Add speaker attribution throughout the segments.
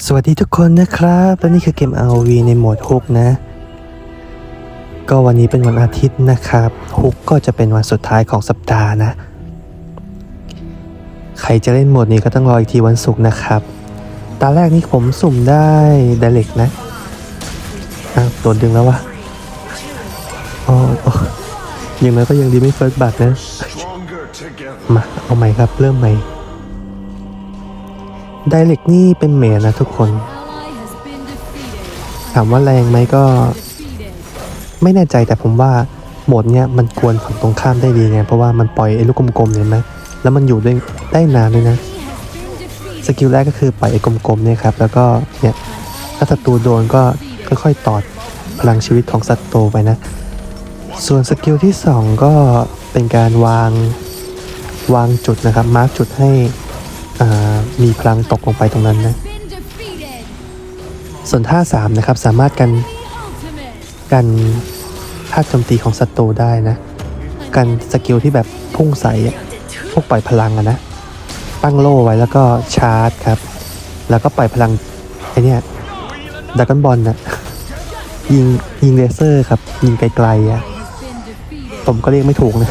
Speaker 1: สวัสดีทุกคนนะครับและนี่คือเกม ROV ในโหมดฮุกนะ ก็วันนี้เป็นวันอาทิตย์นะครับฮุกก็จะเป็นวันสุดท้ายของสัปดาห์นะ ใครจะเล่นโหมดนี้ก็ต้องรออีกทีวันศุกร์นะครับ ตาแรกนี่ผมสุ่มได้ไดเ c กนะอ้าวโดนดึงแล้ววะอ๋ออย่างน้อยก็ยังดีไม่เฟิร์สบัตนะ มาเอาใหม่ครับเริ่มใหม่ ไดเ c กนี่เป็นเมนนะทุกคน ถามว่าแรงไหมก็ ไม่แน่ใจแต่ผมว่าโหมดเนี้ยมันควรฝั่งตรงข้ามได้ดีไงเพราะว่ามันปล่อยไอ้ลูกกลมๆเห็นไหมแล้วมันอยู่ได้ได้นานด้วยนะสกิลแรกก็คือปล่อยไอ้กลมๆเนี่ยครับแล้วก็เนี่ยถ้าศัตรูโดนก็ค่อยๆตอดพลังชีวิตของศัตรูไปนะ ส่วนสกิลที่สองก็เป็นการวางวางจุดนะครับมาร์กจุดให้อ่า มีพลังตกลงไปตรงนั้นนะ ส่วนท่าสามนะครับ สามารถกันกันท่าโจมตีของศัตรูได้นะ กันสกิลที่แบบพุ่งใส่พวกปล่อยพลังอะนะ ตั้งโล่ไว้แล้วก็ชาร์จครับ แล้วก็ปล่อยพลังไอเนี้ยดักกันบอลนะยิงยิงเลเซอร์ครับ ยิงไกลๆอะผมก็เรียกไม่ถูกนะ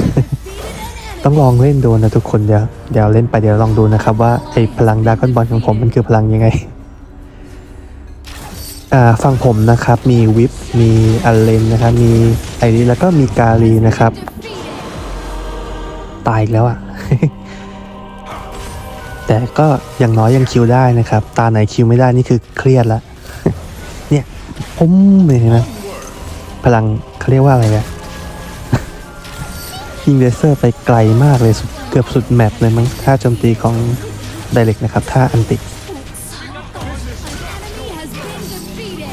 Speaker 1: ต้องลองเล่นดูนะทุกคนเดี๋ยวเดี๋ยวเล่นไปเดี๋ยวลองดูนะครับว่าไอพลังดากอนบอลของผมมันคือพลังยังไงอ่าฟังผมนะครับมีวิปมีอัลเลนนะครับมีไอริแล้วก็มีกาลีนะครับ ตายอีกแล้วอะ่ะ แต่ก็อย่างน้อยยังคิวได้นะครับ ตาไหนคิวไม่ได้นี่คือเครียดละเนี่ยผมเลยนะพลังเขาเรียกว่าอะไรอะ ยิงเลเซอร์ไปไกลมากเลยสุดเกือบสุดแมปเลยมั้งท่าโจมตีของไดเ c กนะครับท่าอันติ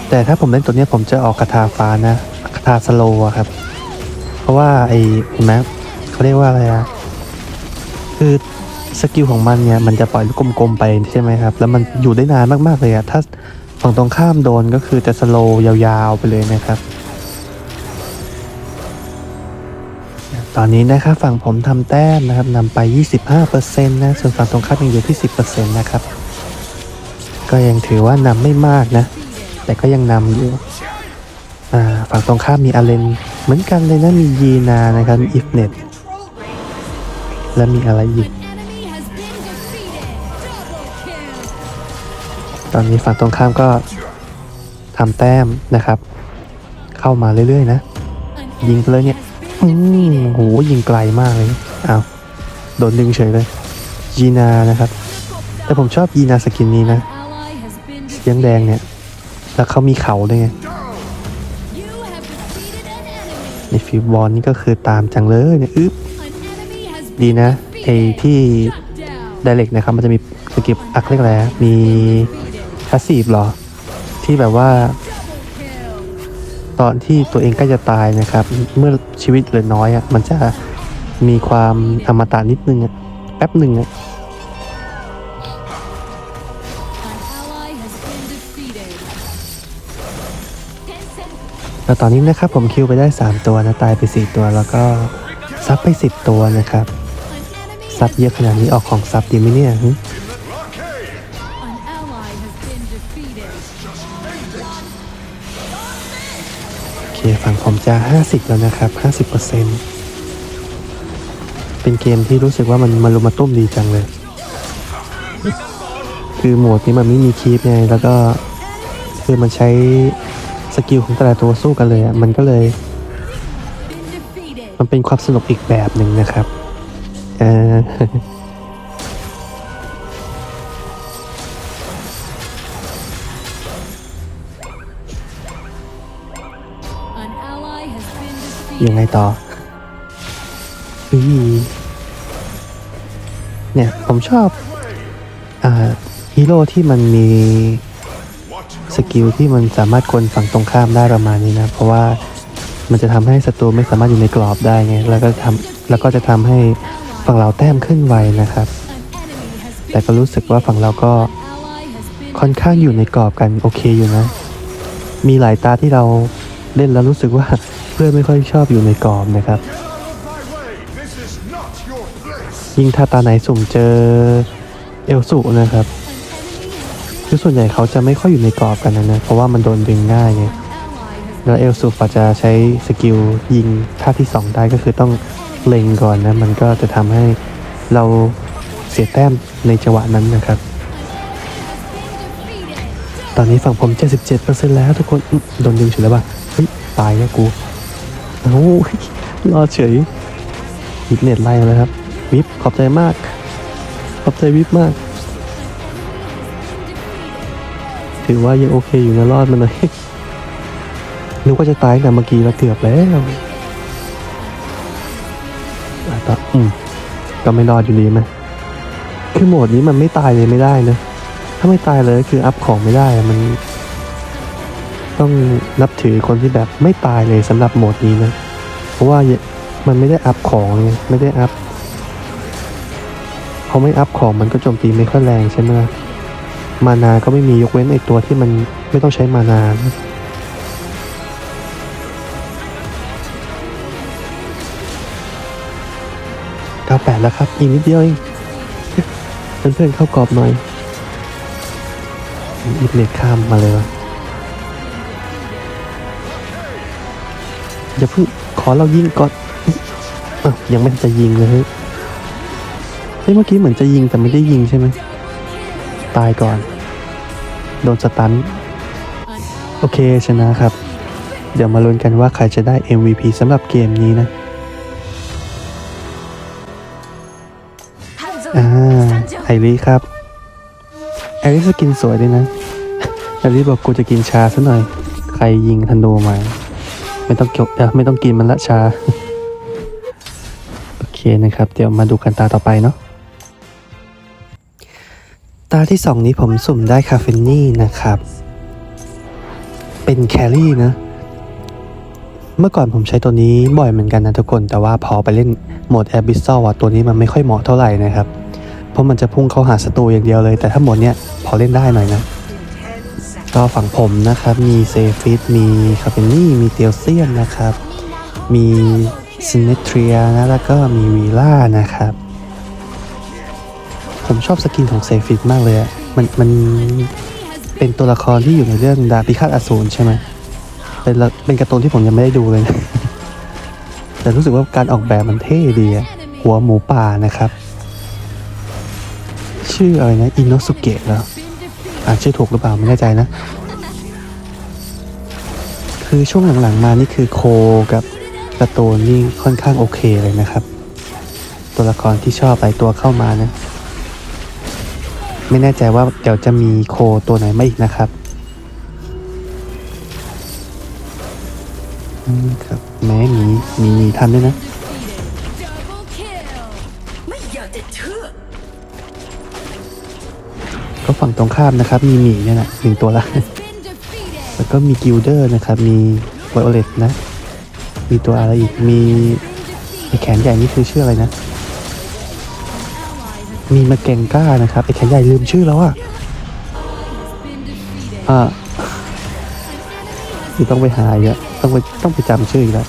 Speaker 1: แต่ถ้าผมเล่นตัวเนี้ยผมจะออกคาถาฟ้านะคาถาสโลว์ครับ เพราะว่าไอ้เห็นไหมเขาเรียกว่าอะไรอะคือสกิลของมันเนี่ยมันจะปล่อยลูกกลมๆไปใช่ไหมครับ แล้วมันอยู่ได้นานมากๆเลยอะถ้าฝั่งตรงข้ามโดนก็คือจะสโลว์ยาวๆไปเลยนะครับ ตอนนี้นะครับฝั่งผมทำแต้มนะครับนำไป 25%นะส่วนฝั่งตรงข้ามยังอยู่ที่ 10%นะครับ ก็ยังถือว่านำไม่มากนะ แต่ก็ยังนำอยู่ฝั่งตรงข้ามมีอาเลนเหมือนกันเลยนะมียีนานะครับมีอิฟเน็ตและมีอะไรอีก ตอนนี้ฝั่งตรงข้ามก็ทำแต้มนะครับ เข้ามาเรื่อยๆนะ ยิงไปเลยเนี่ย อืมโหยิงไกลมากเลยอ้าวโดนดึงเฉยเลยยีนานะครับ แต่ผมชอบยีนาสกินนี้นะเสียงแดงเนี่ย แล้วเขามีเขาด้วยไงในฟิวบอลนี่ก็คือตามจังเลยเนี่ยอึ๊บดีนะไอที่ไดเ c กนะครับมันจะมีสกิปอักเรียกอะไรมีพาสซีฟหรอ ที่แบบว่า ตอนที่ตัวเองใกล้จะตายนะครับ เมื่อชีวิตเหลือน้อยอะ่ะมันจะมีความอมตะนิดนึงอะแป๊บหนึ่งอะแล้วตอนนี้นะครับผมคิวไปได้ 3 ตัวนะตายไป 4 ตัวแล้วก็ซับไป 10 ตัวนะครับ ซับเยอะขนาดนี้ออกของซับดีไหมเนี่ย ฝั่งผมจะ 50 แล้วนะครับ 50%เป็นเกมที่รู้สึกว่ามันมารุมมาตุ้มดีจังเลย คือโหมดนี้มันไม่มีคีปไงแล้วก็คือมันใช้สกิลของแต่ละตัวสู้กันเลยอะมันก็เลย มันเป็นความสนุกอีกแบบหนึ่งนะครับเออ ยังไงต่ออืเนี่ย ผมชอบอ่าฮีโร่ที่มันมีสกิลที่มันสามารถคนฝั่งตรงข้ามได้ประมาณนี้นะ เพราะว่ามันจะทำให้ศัตรูไม่สามารถอยู่ในกรอบได้ไง แล้วก็ทำแล้วก็จะทำให้ฝั่งเราแต้มขึ้นไวนะครับ แต่ก็รู้สึกว่าฝั่งเราก็ค่อนข้างอยู่ในกรอบกันโอเคอยู่นะ มีหลายตาที่เราเล่นแล้วรู้สึกว่า พื่อนไม่ค่อยชอบอยู่ในกรอบนะครับ ยิ่งถ้าตาไหนสุ่มเจอเอลสุนะครับคือส่วนใหญ่เขาจะไม่ค่อยอยู่ในกรอบกันนะนะเพราะว่ามันโดนดึงง่ายไงแล้วเอลซูฟอาจจะใช้สกิลยิงท่าที่ 2 ได้ก็คือต้องเล็งก่อนนะ มันก็จะทำให้เราเสียแต้มในจังหวะนั้นนะครับ ตอนนี้ฝั่งผม 77%แล้วทุกคนโดนดึงเฉยแล้วป่ะเฮ้ยตายแล้วกู เอ้ารอเฉยฮิตเน็ตไล่มาแล้วครับ วิปขอบใจมาก ขอบใจวิปมาก ถือว่ายังโอเคอยู่นะรอดมาหน่อยนึกว่าจะตายแต่เมื่อกี้แล้วเกือบแล้วแต่อืมก็ไม่รอดอยู่ดีไหมคือโหมดนี้มันไม่ตายเลยไม่ได้นะ ถ้าไม่ตายเลยคืออัพของไม่ได้อะมัน ต้องนับถือคนที่แบบไม่ตายเลยสำหรับโหมดนี้นะ เพราะว่ามันไม่ได้อัพของไงไม่ได้อัพพอไม่อัพของมันก็โจมตีไม่ค่อยแรงใช่ไหมล่ะมานาก็ไม่มียกเว้นไอตัวที่มันไม่ต้องใช้มานานะเก้าแปดแล้วครับ อีกนิดเดียวเองเพื่อนๆเข้ากรอบหน่อยอีกเน็ตข้ามมาเลยวะ อย่าเพิ่งขอเรายิงก่อนอยังไม่จะยิงเลยเฮ้ยเฮ้ยเมื่อกี้เหมือนจะยิงแต่ไม่ได้ยิงใช่ไหมตายก่อน โดนสตันโอเคชนะครับ เดี๋ยวมาลุ้นกันว่าใครจะได้ MVP สำหรับเกมนี้นะอ่าไอริครับไอริสกินสวยด้วยนะไอริบอกกูจะกินชาซะหน่อย ใครยิงธันโดมา ไม่ต้องเกี่ยวเอ่อไม่ต้องกินมันละชา โอเคนะครับ เดี๋ยวมาดูกันตาต่อไปเนาะตาที่สองนี้ผมสุ่มได้คาเฟนนี่นะครับ เป็นแครี่นะ เมื่อก่อนผมใช้ตัวนี้บ่อยเหมือนกันนะทุกคน แต่ว่าพอไปเล่นโหมดแอร์บิสซอลตัวนี้มันไม่ค่อยเหมาะเท่าไหร่นะครับ เพราะมันจะพุ่งเข้าหาศัตรูอย่างเดียวเลย แต่ถ้าโหมดเนี้ยพอเล่นได้หน่อยนะ ก็ฝั่งผมนะครับ มีเซฟิตมีคาเฟนนี่มีเตียวเซียนนะครับ มีซินเนทรียนะแล้วก็มีวีล่านะครับ ผมชอบสกินของเซฟิตมากเลยอะมันมันเป็นตัวละครที่อยู่ในเรื่องดาบพิฆาตอสูรใช่ไหมเป็นละเป็นการ์ตูนที่ผมยังไม่ได้ดูเลยนะแต่รู้สึกว่าการออกแบบมันเท่ดีอะหัวหมูป่านะครับ ชื่ออะไรนะ อินโนสุเกะเหร อ่านชื่อถูกหรือเปล่าไม่แน่ใจนะ คือช่วงหลังๆมานี่คือโคกับกร์ตูนนี่ค่อนข้างโอเคเลยนะครับ ตัวละครที่ชอบไปตัวเข้ามานะไม่แน่ใจว่าเดี๋ยวจะมีโคตัวไหนมาอีกนะครับครับแม้มีมีมีทันด้วยนะ ฝั่งตรงข้ามนะครับมีหมีเนี่ยนะหนึ่งตัวละ แล้วก็มีกิลเดอร์นะครับ มีไวโอเลตนะ มีตัวอะไรอีก มีไอแขนใหญ่นี่คือชื่ออะไรนะ มีมาเกงก้านะครับไอแขนใหญ่ลืมชื่อแล้วอะอ่าต้องไปหาอีกอะต้องไปต้องไปจำชื่ออีกแล้ว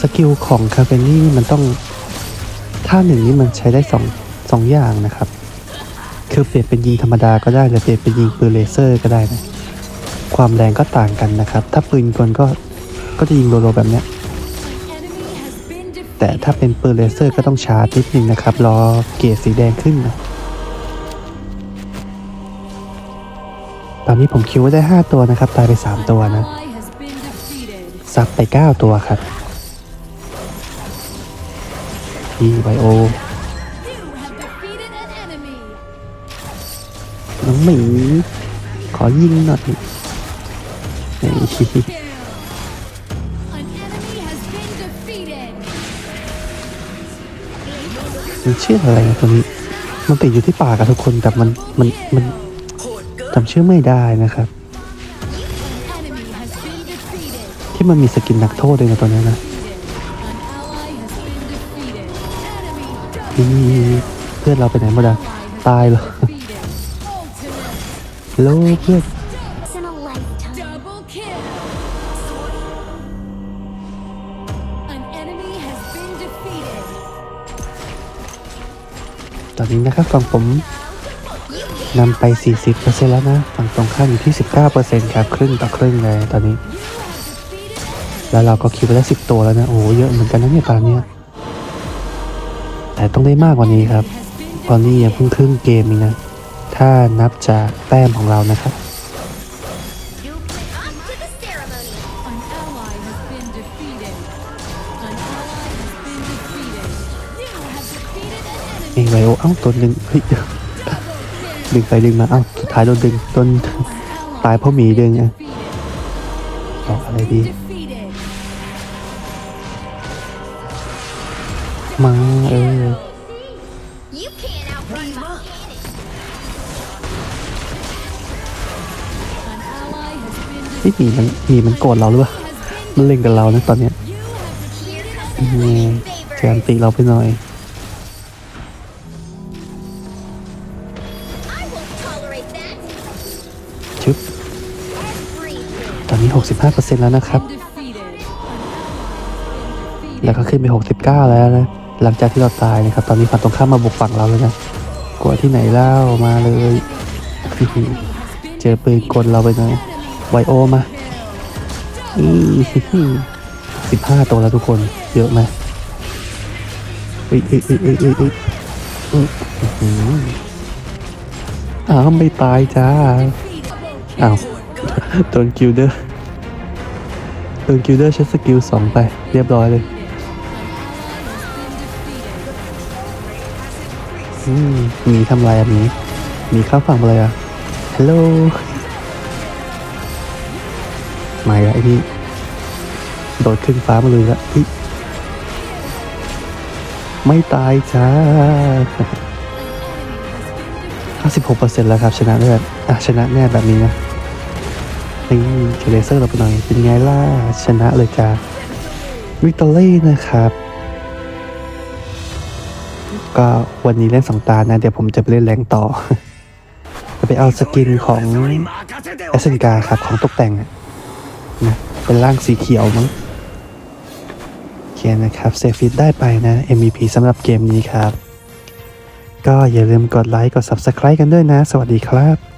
Speaker 1: สกิลของคาเฟนี่มันต้องท่าหนึ่งนี่มันใช้ได้สองสองอย่างนะครับ คือเปลี่ยนเป็นยิงธรรมดาก็ได้หรือเปลี่ยนเป็นยิงปืนเลเซอร์ก็ได้นะความแรงก็ต่างกันนะครับ ถ้าปืนกลก็ก็จะยิงโลๆแบบเนี้ยแต่ถ้าเป็นปืนเลเซอร์ก็ต้องชาร์จนิดนึงนะครับรอเกรดสีแดงขึ้นนะตอนนี้ผมคิวไว้ได้ 5 ตัวนะครับ ตายไป 3 ตัวนะ ซับไป 9 ตัวครับอีไวโอน้องหมีขอยิงหน่อยเฮ้ย
Speaker 2: Kill. An enemy has been defeated.
Speaker 1: มันชื่ออะไรนะตัวนี้ มันติดอยู่ที่ปากอะทุกคนแต่มันมันมัน
Speaker 3: โหดเกิน
Speaker 1: จำชื่อไม่ได้นะครับ ที่มันมีสกินนักโทษด้วยนะตอนนี้
Speaker 2: นะ
Speaker 1: นี่เพื่อนเราไปไหนหมดอะตายเหรอโลเพื่อนตอนนี้นะครับฝั่งผมนำไป 40%แล้วนะ ฝั่งตรงข้ามอยู่ที่ 19%ครับ ครึ่งต่อครึ่งเลยตอนนี้ แล้วเราก็คิดไปแล้ว10ตัวแล้วนะโอ้โหเยอะเหมือนกันนะเนี่ยตอนเนี้ยแต่ต้องได้มากกว่านี้ครับตอนนี้ยังเพิ่งครึ่งเกมเองนะ ถ้านับจากแต้มของเรานะครับ
Speaker 4: You play on to the ceremony.
Speaker 2: An ally has been defeated. An ally has been defeated. You have defeated an
Speaker 1: เอ
Speaker 2: enemy.
Speaker 1: งไวโอเอ้าตัวหนึ่งเฮ้ยเดี๋ยวดึงไปดึงมาเอ้าสุดท้ายโดนดึงโดน
Speaker 2: An ally
Speaker 1: ตายเพราะหมีดึงอะ
Speaker 2: defeated.
Speaker 1: บอกอะไรดี มาเออไม่มีมันมีมันโกรธเราหรือเปล่ามันเล่นกับเรานะตอนเนี้ย่เชิ
Speaker 4: ญ
Speaker 1: ตีเราไปหน่อย
Speaker 4: ชึบตอ
Speaker 1: นนี้หกสิบ
Speaker 4: ห้า
Speaker 1: เปอร์เ65%แล้วนะครับ แล้วก็ขึ้นไปหกสิบเก้าแล้วนะ หลังจากที่เราตายนะครับ ตอนนี้ฝั่งตรงข้ามมาบุกฝั่งเราแล้วนะกลัวที่ไหนเล่ามาเลย เจอปืนกลเราไปหน่อยไวโอมาอือสิบห้าตัวแล้วทุกคน เยอะไหมอ้ยเอ้ยเอ้ยเอ้ยเอ้ยเอ้ยอื้อหืออ้าวไม่ตายจ้า อ้าวโดนกิลเดอร์โดนกิลเดอร์ใช้สกิลสองไป เรียบร้อยเลย มีทำไรอะหมีหมีข้าฝั่งมาเลยอะฮัลโหลมาแล้วไอ้นี่โดดขึ้นฟ้ามาเลยละเฮ้ยไม่ตายจ้า 56%แล้วครับ ชนะเลือดอะชนะแน่แบบนี้นะนี่เทเลเซอร์เราไปหน่อย เป็นไงล่ะ ชนะเลยจ้าวิกตอรี่นะครับ ก็วันนี้เล่นสองตานะ เดี๋ยวผมจะไปเล่นแรงต่อ จะไปเอาสกินของแอสเซนกาครับของตกแต่งนะเป็นร่างสีเขียวมั้งโอเคนะครับเซฟิตได้ไปนะ MVP สำหรับเกมนี้ครับ ก็อย่าลืมกดไลค์กด Subscribe กันด้วยนะ สวัสดีครับ